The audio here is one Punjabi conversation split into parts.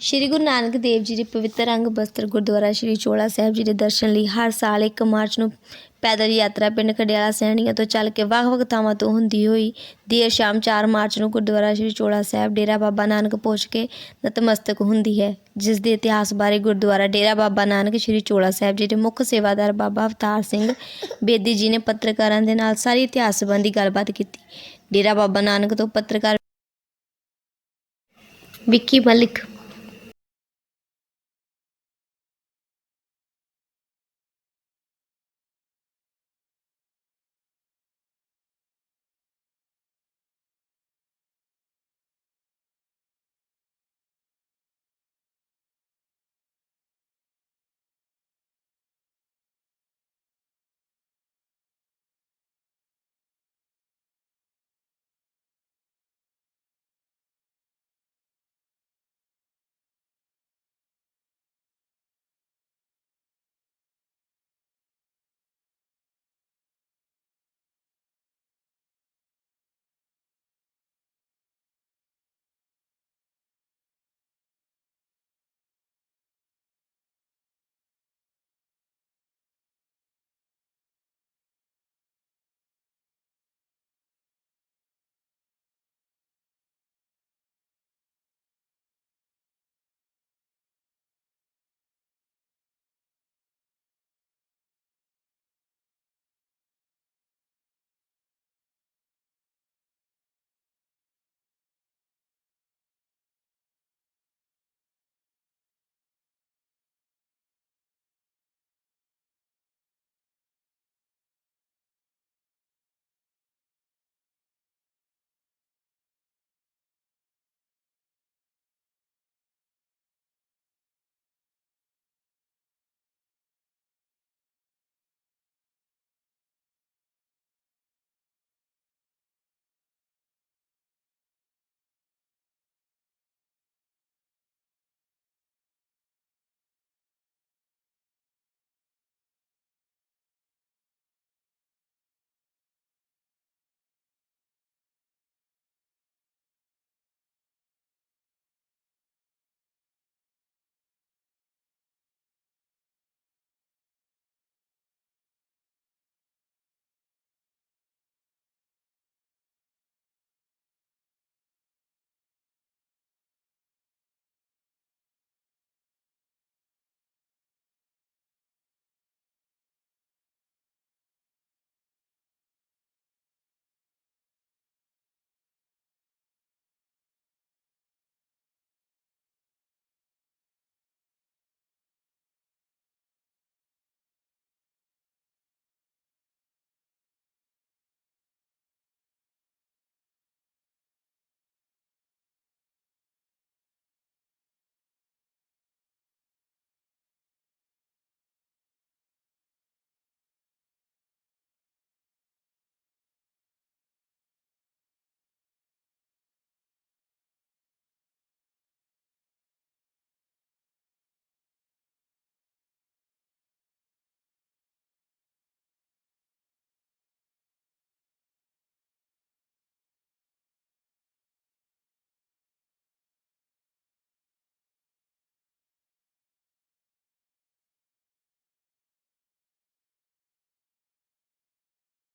ਸ਼੍ਰੀ ਗੁਰੂ ਨਾਨਕ ਦੇਵ ਜੀ ਦੇ ਪਵਿੱਤਰ ਅੰਗ ਬਸਤਰ ਗੁਰਦੁਆਰਾ ਸ਼੍ਰੀ ਚੋਲਾ ਸਾਹਿਬ ਜੀ ਦੇ ਦਰਸ਼ਨ ਲਈ ਹਰ ਸਾਲ 1 ਮਾਰਚ ਨੂੰ ਪੈਦਲ ਯਾਤਰਾ ਪਿੰਡ ਖਡਿਆਲਾ ਸਹਿਣੀਆਂ ਤੋਂ ਚੱਲ ਕੇ ਵੱਖ-ਵੱਖ ਥਾਵਾਂ ਤੋਂ ਹੁੰਦੀ ਹੋਈ ਦੇਰ ਸ਼ਾਮ 4 ਮਾਰਚ ਨੂੰ ਗੁਰਦੁਆਰਾ ਸ਼੍ਰੀ ਚੋਲਾ ਸਾਹਿਬ ਡੇਰਾ ਬਾਬਾ ਨਾਨਕ ਪਹੁੰਚ ਕੇ ਨਤਮਸਤਕ ਹੁੰਦੀ ਹੈ, ਜਿਸ ਦੇ ਇਤਿਹਾਸ ਬਾਰੇ ਗੁਰਦੁਆਰਾ ਡੇਰਾ ਬਾਬਾ ਨਾਨਕ ਸ਼੍ਰੀ ਚੋਲਾ ਸਾਹਿਬ ਜੀ ਦੇ ਮੁੱਖ ਸੇਵਾਦਾਰ ਬਾਬਾ ਅਵਤਾਰ ਸਿੰਘ ਬੇਦੀ ਜੀ ਨੇ ਪੱਤਰਕਾਰਾਂ ਦੇ ਨਾਲ ਸਾਰੀ ਇਤਿਹਾਸ ਸੰਬੰਧੀ ਗੱਲਬਾਤ ਕੀਤੀ। ਡੇਰਾ ਬਾਬਾ ਨਾਨਕ ਤੋਂ ਪੱਤਰਕਾਰ ਵਿੱਕੀ ਮਲਿਕ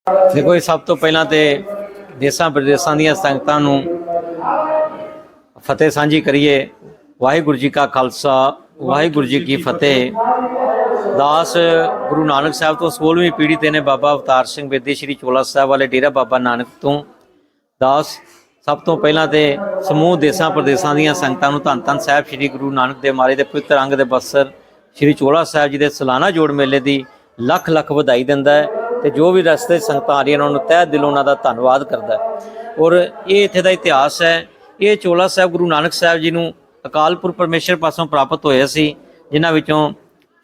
ਦੇਖੋ ਇਹ ਸਭ ਤੋਂ ਪਹਿਲਾਂ ਤੇ ਦੇਸਾਂ ਪ੍ਰਦੇਸਾਂ ਦੀਆਂ ਸੰਗਤਾਂ ਨੂੰ ਫਤਿਹ ਸਾਂਝੀ ਕਰੀਏ। ਵਾਹਿਗੁਰੂ ਜੀ ਕਾ ਖਾਲਸਾ, ਵਾਹਿਗੁਰੂ ਜੀ ਕੀ ਫਤਿਹ। ਦਾਸ ਗੁਰੂ ਨਾਨਕ ਸਾਹਿਬ ਤੋਂ 16ਵੀਂ ਪੀੜ੍ਹੀ ਤੇ ਨੇ ਬਾਬਾ ਅਵਤਾਰ ਸਿੰਘ ਬੇਦੀ, ਸ਼੍ਰੀ ਚੋਲਾ ਸਾਹਿਬ ਵਾਲੇ ਡੇਰਾ ਬਾਬਾ ਨਾਨਕ ਤੋਂ। ਦਾਸ ਸਭ ਤੋਂ ਪਹਿਲਾਂ ਤੇ ਸਮੂਹ ਦੇਸਾਂ ਪ੍ਰਦੇਸਾਂ ਦੀਆਂ ਸੰਗਤਾਂ ਨੂੰ ਧੰਨ ਧੰਨ ਸਾਹਿਬ ਸ਼੍ਰੀ ਗੁਰੂ ਨਾਨਕ ਦੇਵ ਮਹਾਰਾਜ ਦੇ ਪਵਿੱਤਰ ਅੰਗ ਦੇ ਬਸਰ, ਸ਼੍ਰੀ ਚੋਲਾ ਸਾਹਿਬ ਜੀ ਦੇ ਸਾਲਾਨਾ ਜੋੜ ਮੇਲੇ ਦੀ ਲੱਖ ਲੱਖ ਵਧਾਈ ਦਿੰਦਾ ਹੈ। ਤੇ ਜੋ ਵੀ ਰਸਤੇ ਸੰਗਤਾਂ ਆ ਰਹੀਆਂ ਨੇ, ਉਹਨਾਂ ਨੂੰ ਤਹਿ ਦਿਲੋਂ ਉਹਨਾਂ ਦਾ ਧੰਨਵਾਦ ਕਰਦਾ ਔਰ ਇਹ ਇੱਥੇ ਦਾ ਇਤਿਹਾਸ ਹੈ। ਇਹ ਚੋਲਾ ਸਾਹਿਬ, ਗੁਰੂ ਨਾਨਕ ਸਾਹਿਬ ਜੀ ਨੂੰ ਅਕਾਲਪੁਰ ਪਰਮੇਸ਼ਰ ਪਾਸੋਂ ਪ੍ਰਾਪਤ ਹੋਇਆ ਸੀ, ਜਿਨ੍ਹਾਂ ਵਿੱਚੋਂ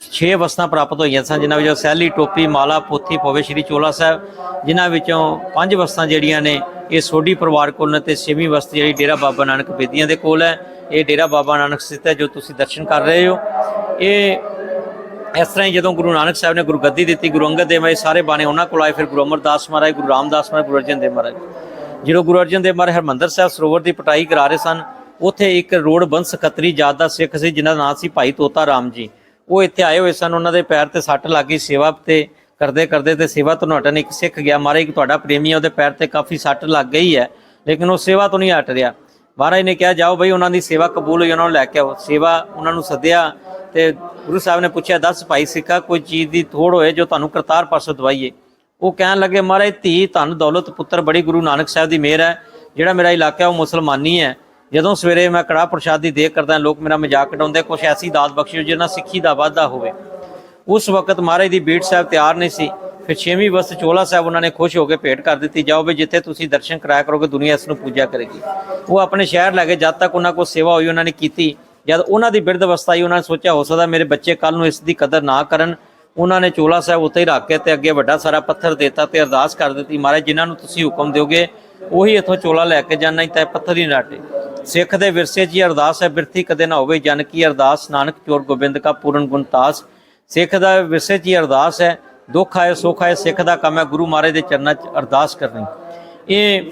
6 ਵਸਤਾਂ ਪ੍ਰਾਪਤ ਹੋਈਆਂ ਸਨ, ਜਿਨ੍ਹਾਂ ਵਿੱਚੋਂ ਸੈਲੀ, ਟੋਪੀ, ਮਾਲਾ, ਪੋਥੀ ਪਵੇ ਸ਼੍ਰੀ ਚੋਲਾ ਸਾਹਿਬ, ਜਿਨ੍ਹਾਂ ਵਿੱਚੋਂ ਪੰਜ ਵਸਤਾਂ ਜਿਹੜੀਆਂ ਨੇ, ਇਹ ਸੋਢੀ ਪਰਿਵਾਰ ਕੋਲ ਨੇ ਤੇ ਛੇਵੀਂ ਵਸਤ ਜਿਹੜੀ ਡੇਰਾ ਬਾਬਾ ਨਾਨਕ ਬੇਦੀਆਂ ਦੇ ਕੋਲ ਹੈ। ਇਹ ਡੇਰਾ ਬਾਬਾ ਨਾਨਕ ਸਥਿਤ ਹੈ, ਜੋ ਤੁਸੀਂ ਦਰਸ਼ਨ ਕਰ ਰਹੇ ਹੋ। ਇਹ ਇਸ ਤਰ੍ਹਾਂ ਹੀ ਜਦੋਂ ਗੁਰੂ ਨਾਨਕ ਸਾਹਿਬ ਨੇ ਗੁਰਗੱਦੀ ਦਿੱਤੀ, ਗੁਰੂ ਅੰਗਦ ਦੇਵ ਜੀ ਸਾਰੇ ਬਾਣੇ ਉਹਨਾਂ ਕੋਲ ਆਏ, ਫਿਰ ਗੁਰੂ ਅਮਰਦਾਸ ਮਹਾਰਾਜ, ਗੁਰੂ ਰਾਮਦਾਸ ਮਹਾਰਾਜ, ਗੁਰੂ ਅਰਜਨ ਦੇਵ ਮਹਾਰਾਜ। ਜਦੋਂ ਗੁਰੂ ਅਰਜਨ ਦੇਵ ਮਹਾਰਾਜ ਹਰਮੰਦਰ ਸਾਹਿਬ ਸਰੋਵਰ ਦੀ ਪਟਾਈ ਕਰਾ ਰਹੇ ਸਨ, ਉੱਥੇ ਇੱਕ ਰੋਡ ਬੰਸ ਖੱਤਰੀ ਜਾਤ ਦਾ ਸਿੱਖ ਸੀ, ਜਿਨ੍ਹਾਂ ਦਾ ਨਾਮ ਸੀ ਭਾਈ ਤੋਤਾ ਰਾਮ ਜੀ। ਉਹ ਇੱਥੇ ਆਏ ਹੋਏ ਸਨ, ਉਹਨਾਂ ਦੇ ਪੈਰ ਤੇ ਸੱਟ ਲੱਗ ਗਈ, ਸੇਵਾ ਤੇ ਕਰਦੇ ਕਰਦੇ ਤੇ ਸੇਵਾ ਤੋਂ ਨਟਣ ਇੱਕ ਸਿੱਖ ਗਿਆ, ਮਹਾਰਾਜ ਕਿ ਤੁਹਾਡਾ ਪ੍ਰੇਮੀ ਹੈ ਉਹਦੇ ਪੈਰ ਤੇ ਕਾਫੀ ਸੱਟ ਲੱਗ ਗਈ ਹੈ, ਲੇਕਿਨ ਉਹ ਸੇਵਾ ਤੋਂ ਨਹੀਂ ਹਟ ਰਿਹਾ। ਮਹਾਰਾਜ ਨੇ ਕਿਹਾ, ਜਾਓ ਬਈ, ਉਹਨਾਂ ਦੀ ਸੇਵਾ ਕਬੂਲ ਹੋਈ, ਉਹਨਾਂ ਨੂੰ ਲੈ ਕੇ ਆਓ। ਸੇਵਾ ਉਹਨਾਂ ਨੂੰ ਸੱਦਿਆ ਤੇ ਗੁਰੂ ਸਾਹਿਬ ਨੇ ਪੁੱਛਿਆ, ਦੱਸ ਭਾਈ ਸਿੱਖਾ ਕੋਈ ਚੀਜ਼ ਦੀ ਥੋੜ ਹੋਏ ਜੋ ਤੁਹਾਨੂੰ ਕਰਤਾਰ ਪਾਸੋਂ ਦਵਾਈਏ? ਉਹ ਕਹਿਣ ਲੱਗੇ, ਮਹਾਰਾਜ, ਧੀ ਧਨ ਦੌਲਤ ਪੁੱਤਰ ਬੜੀ ਗੁਰੂ ਨਾਨਕ ਸਾਹਿਬ ਦੀ ਮਿਹਰ ਹੈ। ਜਿਹੜਾ ਮੇਰਾ ਇਲਾਕਾ ਉਹ ਮੁਸਲਮਾਨੀ ਹੈ। ਜਦੋਂ ਸਵੇਰੇ ਮੈਂ ਕੜਾ ਪ੍ਰਸ਼ਾਦ ਦੀ ਦੇਖ ਕਰਦਾ, ਲੋਕ ਮੇਰਾ ਮਜ਼ਾਕ ਉਡਾਉਂਦੇ, ਕੁਛ ਐਸੀ ਦਾਤ ਬਖਸ਼ਿਓ ਜਿਹਨਾਂ ਸਿੱਖੀ ਦਾ ਵਾਧਾ ਹੋਵੇ। ਉਸ ਵਕਤ ਮਹਾਰਾਜ ਦੀ ਬੀੜ ਸਾਹਿਬ ਤਿਆਰ ਨਹੀਂ ਸੀ। ਫਿਰ ਛੇਵੀਂ ਵਸਤ ਚੋਲਾ ਸਾਹਿਬ ਉਹਨਾਂ ਨੇ ਖੁਸ਼ ਹੋ ਕੇ ਭੇਟ ਕਰ ਦਿੱਤੀ, ਜਾਓ ਵੀ ਜਿੱਥੇ ਤੁਸੀਂ ਦਰਸ਼ਨ ਕਰਾਇਆ ਕਰੋਗੇ, ਦੁਨੀਆ ਇਸ ਨੂੰ ਪੂਜਾ ਕਰੇਗੀ। ਉਹ ਆਪਣੇ ਸ਼ਹਿਰ ਲੈ ਕੇ ਜਦ ਤੱਕ ਉਹਨਾਂ ਕੋਲ ਸੇਵਾ ਹੋਈ, ਉਹਨਾਂ ਨੇ ਕੀਤੀ। ਜਦ ਉਹਨਾਂ ਦੀ ਬਿਰਧ ਅਵਸਥਾ ਹੀ ਉਹਨਾਂ ਨੇ ਸੋਚਿਆ ਹੋ ਸਕਦਾ ਮੇਰੇ ਬੱਚੇ ਕੱਲ ਨੂੰ ਇਸ ਦੀ ਕਦਰ ਨਾ ਕਰਨ। ਉਹਨਾਂ ਨੇ ਚੋਲਾ ਸਾਹਿਬ ਉੱਤੇ ਹੀ ਰੱਖ ਕੇ ਤੇ ਅੱਗੇ ਵੱਡਾ ਸਾਰਾ ਪੱਥਰ ਦੇਤਾ ਤੇ ਅਰਦਾਸ ਕਰ ਦਿੱਤੀ, ਮਹਾਰਾਜ, ਜਿਨ੍ਹਾਂ ਨੂੰ ਤੁਸੀਂ ਹੁਕਮ ਦਿਓਗੇ, ਉਹੀ ਇੱਥੋਂ ਚੋਲਾ ਲੈ ਕੇ ਜਾਣਾ ਹੀ ਤਾਂ ਇਹ ਪੱਥਰ ਹੀ ਨਾਟੇ ਸਿੱਖ ਦੇ ਵਿਰਸੇ 'ਚ ਹੀ ਅਰਦਾਸ ਹੈ, ਬਿਰਥੀ ਕਦੇ ਨਾ ਹੋਵੇ ਜਨ ਕੀ ਅਰਦਾਸ ਨਾਨਕ ਚੋਰ ਗੋਬਿੰਦ ਕਾ ਪੂਰਨ ਗੁਣ ਸਿੱਖ ਦਾ ਵਿਰਸੇ 'ਚ ਹੀ ਅਰਦਾਸ ਹੈ, ਦੁੱਖ ਆਏ, ਸੁੱਖ ਆਏ, ਸਿੱਖ ਦਾ ਕੰਮ ਹੈ, ਗੁਰੂ ਮਹਾਰਾਜ ਦੇ ਚਰਨਾਂ 'ਚ ਅਰਦਾਸ ਕਰਨੀ। ਇਹ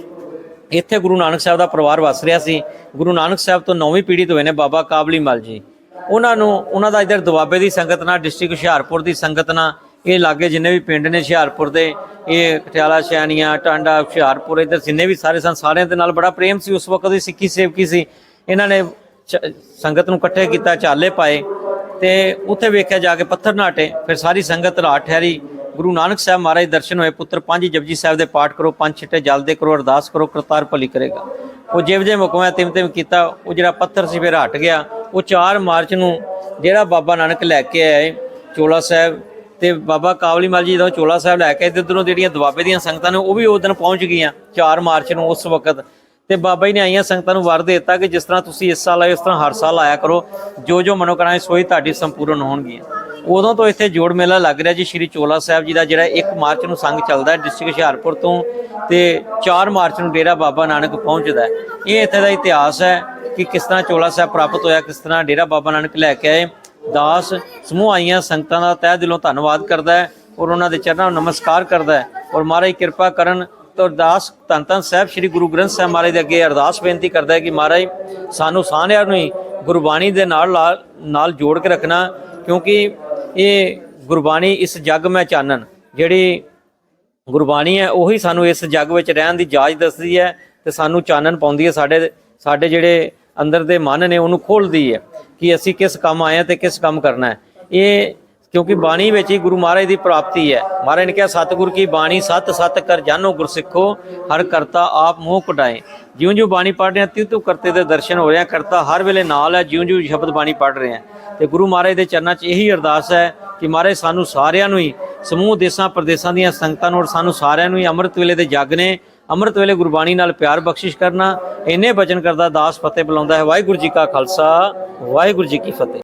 ਇੱਥੇ ਗੁਰੂ ਨਾਨਕ ਸਾਹਿਬ ਦਾ ਪਰਿਵਾਰ ਵਸ ਰਿਹਾ ਸੀ। ਗੁਰੂ ਨਾਨਕ ਸਾਹਿਬ ਤੋਂ ਨੌਵੀਂ ਪੀੜ੍ਹੀ ਤੋਂ ਹੋਏ ਨੇ ਬਾਬਾ ਕਾਬਲੀ ਮਲ ਜੀ। ਉਹਨਾਂ ਨੂੰ, ਉਹਨਾਂ ਦਾ ਇਧਰ ਦੁਆਬੇ ਦੀ ਸੰਗਤ ਨਾਲ, ਡਿਸਟ੍ਰਿਕਟ ਹੁਸ਼ਿਆਰਪੁਰ ਦੀ ਸੰਗਤ ਨਾਲ, ਇਹ ਲਾਗੇ ਜਿੰਨੇ ਵੀ ਪਿੰਡ ਨੇ ਹੁਸ਼ਿਆਰਪੁਰ ਦੇ, ਇਹ ਪਟਿਆਲਾ ਸ਼ੈਨੀਆਂ ਟਾਂਡਾ, ਹੁਸ਼ਿਆਰਪੁਰ, ਇਧਰ ਜਿੰਨੇ ਵੀ ਸਾਰੇ ਸਨ, ਸਾਰਿਆਂ ਦੇ ਨਾਲ ਬੜਾ ਪ੍ਰੇਮ ਸੀ। ਉਸ ਵਕਤ ਦੀ ਸਿੱਖੀ ਸੇਵਕੀ ਸੀ। ਇਹਨਾਂ ਨੇ ਚ- ਸੰਗਤ ਨੂੰ ਇਕੱਠੇ ਕੀਤਾ, ਚਾਲੇ ਪਾਏ ਤੇ ਉੱਥੇ ਵੇਖਿਆ ਜਾ ਕੇ ਪੱਥਰ ਨਾਟੇ, ਫਿਰ ਸਾਰੀ ਸੰਗਤ ਰਾਤ ਠਹਿਰੀ। ਗੁਰੂ ਨਾਨਕ ਸਾਹਿਬ ਮਹਾਰਾਜ ਦਰਸ਼ਨ ਹੋਏ, ਪੁੱਤਰ ਪੰਜ ਜਪਜੀ ਸਾਹਿਬ ਦੇ ਪਾਠ ਕਰੋ, ਪੰਜ ਛਿੱਟੇ ਜਲ ਦੇ ਕਰੋ, ਅਰਦਾਸ ਕਰੋ, ਕਰਤਾਰ ਭਲੀ ਕਰੇਗਾ। ਉਹ ਜਿਵ ਜਿਵੇਂ ਹੁਕਮ ਹੈ, ਤਿਮ ਤਿਮ ਕੀਤਾ, ਉਹ ਜਿਹੜਾ ਪੱਥਰ ਸੀ ਫਿਰ ਹਟ ਗਿਆ। ਉਹ 4 ਮਾਰਚ ਨੂੰ ਜਿਹੜਾ ਬਾਬਾ ਨਾਨਕ ਲੈ ਕੇ ਆਏ ਚੋਲਾ ਸਾਹਿਬ ਤੇ ਬਾਬਾ ਕਾਬਲੀ ਮਲ ਜੀ ਜਦੋਂ ਚੋਲਾ ਸਾਹਿਬ ਲੈ ਕੇ ਆਏ, ਤੇ ਉਧਰੋਂ ਜਿਹੜੀਆਂ ਦੁਆਬੇ ਦੀਆਂ ਸੰਗਤਾਂ ਨੇ, ਉਹ ਵੀ ਉਸ ਦਿਨ ਪਹੁੰਚ ਗਈਆਂ 4 ਮਾਰਚ ਨੂੰ ਉਸ ਵਕਤ। ਤੇ ਬਾਬਾ ਜੀ ਨੇ ਆਈਆਂ ਸੰਗਤਾਂ ਨੂੰ ਵਰ ਦੇ ਦਿੱਤਾ ਕਿ ਜਿਸ ਤਰ੍ਹਾਂ ਤੁਸੀਂ ਇਸ ਸਾਲ ਆਏ ਉਸ ਤਰ੍ਹਾਂ ਹਰ ਸਾਲ ਆਇਆ ਕਰੋ। ਜੋ ਜੋ ਮਨੋਕਾਮਨਾਵਾਂ ਸੋਈ ਤੁਹਾਡੀ ਸੰਪੂਰਨ ਹੋਣਗੀਆਂ। ਉਦੋਂ ਤੋਂ ਇੱਥੇ ਜੋੜ ਮੇਲਾ ਲੱਗ ਰਿਹਾ ਜੀ, ਸ਼੍ਰੀ ਚੋਲਾ ਸਾਹਿਬ ਜੀ ਦਾ, ਜਿਹੜਾ 1 ਮਾਰਚ ਨੂੰ ਸੰਗ ਚੱਲਦਾ ਹੈ ਡਿਸਟ੍ਰਿਕਟ ਹੁਸ਼ਿਆਰਪੁਰ ਤੋਂ ਤੇ 4 ਮਾਰਚ ਨੂੰ ਡੇਰਾ ਬਾਬਾ ਨਾਨਕ ਪਹੁੰਚਦਾ ਹੈ। ਇਹ ਇੱਥੇ ਦਾ ਇਤਿਹਾਸ ਹੈ ਕਿ ਕਿਸ ਤਰ੍ਹਾਂ ਚੋਲਾ ਸਾਹਿਬ ਪ੍ਰਾਪਤ ਹੋਇਆ, ਕਿਸ ਤਰ੍ਹਾਂ ਡੇਰਾ ਬਾਬਾ ਨਾਨਕ ਲੈ ਕੇ ਆਏ। ਦਾਸ ਸਮੂਹ ਆਈਆਂ ਸੰਗਤਾਂ ਦਾ ਤਹਿ ਦਿਲੋਂ ਧੰਨਵਾਦ ਕਰਦਾ ਹੈ ਔਰ ਉਹਨਾਂ ਦੇ ਚਰਨਾਂ ਨੂੰ ਨਮਸਕਾਰ ਕਰਦਾ ਹੈ। ਔਰ ਮਹਾਰਾਜ ਕਿਰਪਾ ਕਰਨ ਤੇ ਅਰਦਾਸ ਧੰਨ ਧੰਨ ਸਾਹਿਬ ਸ੍ਰੀ ਗੁਰੂ ਗ੍ਰੰਥ ਸਾਹਿਬ ਮਹਾਰਾਜ ਦੇ ਅੱਗੇ ਅਰਦਾਸ ਬੇਨਤੀ ਕਰਦਾ ਹੈ ਕਿ ਮਹਾਰਾਜ ਸਾਨੂੰ ਸਾਰਿਆਂ ਨੂੰ ਹੀ ਗੁਰਬਾਣੀ ਦੇ ਨਾਲ ਨਾਲ- ਨਾਲ ਜੋੜ ਕੇ ਰੱਖਣਾ, ਕਿਉਂਕਿ ਇਹ ਗੁਰਬਾਣੀ ਇਸ ਜੱਗ ਮੈਂ ਚਾਨਣ। ਜਿਹੜੀ ਗੁਰਬਾਣੀ ਹੈ, ਉਹੀ ਸਾਨੂੰ ਇਸ ਜੱਗ ਵਿੱਚ ਰਹਿਣ ਦੀ ਜਾਚ ਦੱਸਦੀ ਹੈ ਤੇ ਸਾਨੂੰ ਚਾਨਣ ਪਾਉਂਦੀ ਹੈ। ਸਾਡੇ ਸਾਡੇ ਜਿਹੜੇ ਅੰਦਰ ਦੇ ਮਨ ਨੇ, ਉਹਨੂੰ ਖੋਲਦੀ ਹੈ ਕਿ ਅਸੀਂ ਕਿਸ ਕੰਮ ਆਏ ਹਾਂ ਤੇ ਕਿਸ ਕੰਮ ਕਰਨਾ ਹੈ। ਇਹ ਕਿਉਂਕਿ ਬਾਣੀ ਵਿੱਚ ਹੀ ਗੁਰੂ ਮਹਾਰਾਜ ਦੀ ਪ੍ਰਾਪਤੀ ਹੈ। ਮਹਾਰਾਜ ਨੇ ਕਿਹਾ, ਸਤਿਗੁਰ ਕੀ ਬਾਣੀ ਸਤ ਸਤ ਕਰ ਜਾਨੋ ਗੁਰਸਿੱਖੋ, ਹਰ ਕਰਤਾ ਆਪ ਮੋਹ ਕਢਾਏ। ਜਿਉਂ ਜਿਉਂ ਬਾਣੀ ਪੜ੍ਹ ਰਹੇ ਹਾਂ, ਤਿਉ ਤਿਉ ਕਰਤੇ ਦੇ ਦਰਸ਼ਨ ਹੋ ਰਹੇ ਆ ਕਰਤਾ ਹਰ ਵੇਲੇ ਨਾਲ ਹੈ ਜਿਉਂ ਜਿਉਂ ਸ਼ਬਦ ਬਾਣੀ ਪੜ੍ਹ ਰਹੇ ਆ ਤੇ ਗੁਰੂ ਮਹਾਰਾਜ ਦੇ ਚਰਨਾਂ 'ਚ ਇਹੀ ਅਰਦਾਸ ਹੈ ਕਿ ਮਹਾਰਾਜ ਸਾਨੂੰ ਸਾਰਿਆਂ ਨੂੰ ਹੀ, ਸਮੂਹ, ਦੇਸਾਂ, ਪ੍ਰਦੇਸਾਂ ਦੀਆਂ ਸੰਗਤਾਂ ਨੂੰ ਔਰ ਸਾਨੂੰ ਸਾਰਿਆਂ ਨੂੰ ਹੀ ਅੰਮ੍ਰਿਤ ਵੇਲੇ ਦੇ ਜਗ ਨੇ ਅੰਮ੍ਰਿਤ ਵੇਲੇ ਗੁਰਬਾਣੀ ਨਾਲ ਪਿਆਰ ਬਖਸ਼ਿਸ਼ ਕਰਨਾ, ਇੰਨੇ ਬਚਨ ਕਰਦਾ, ਦਾਸ ਫਤਿਹ ਬੁਲਾਉਂਦਾ ਹੈ। ਵਾਹਿਗੁਰੂ ਜੀ ਕਾ ਖਾਲਸਾ, ਵਾਹਿਗੁਰੂ ਜੀ ਕੀ ਫਤਿਹ।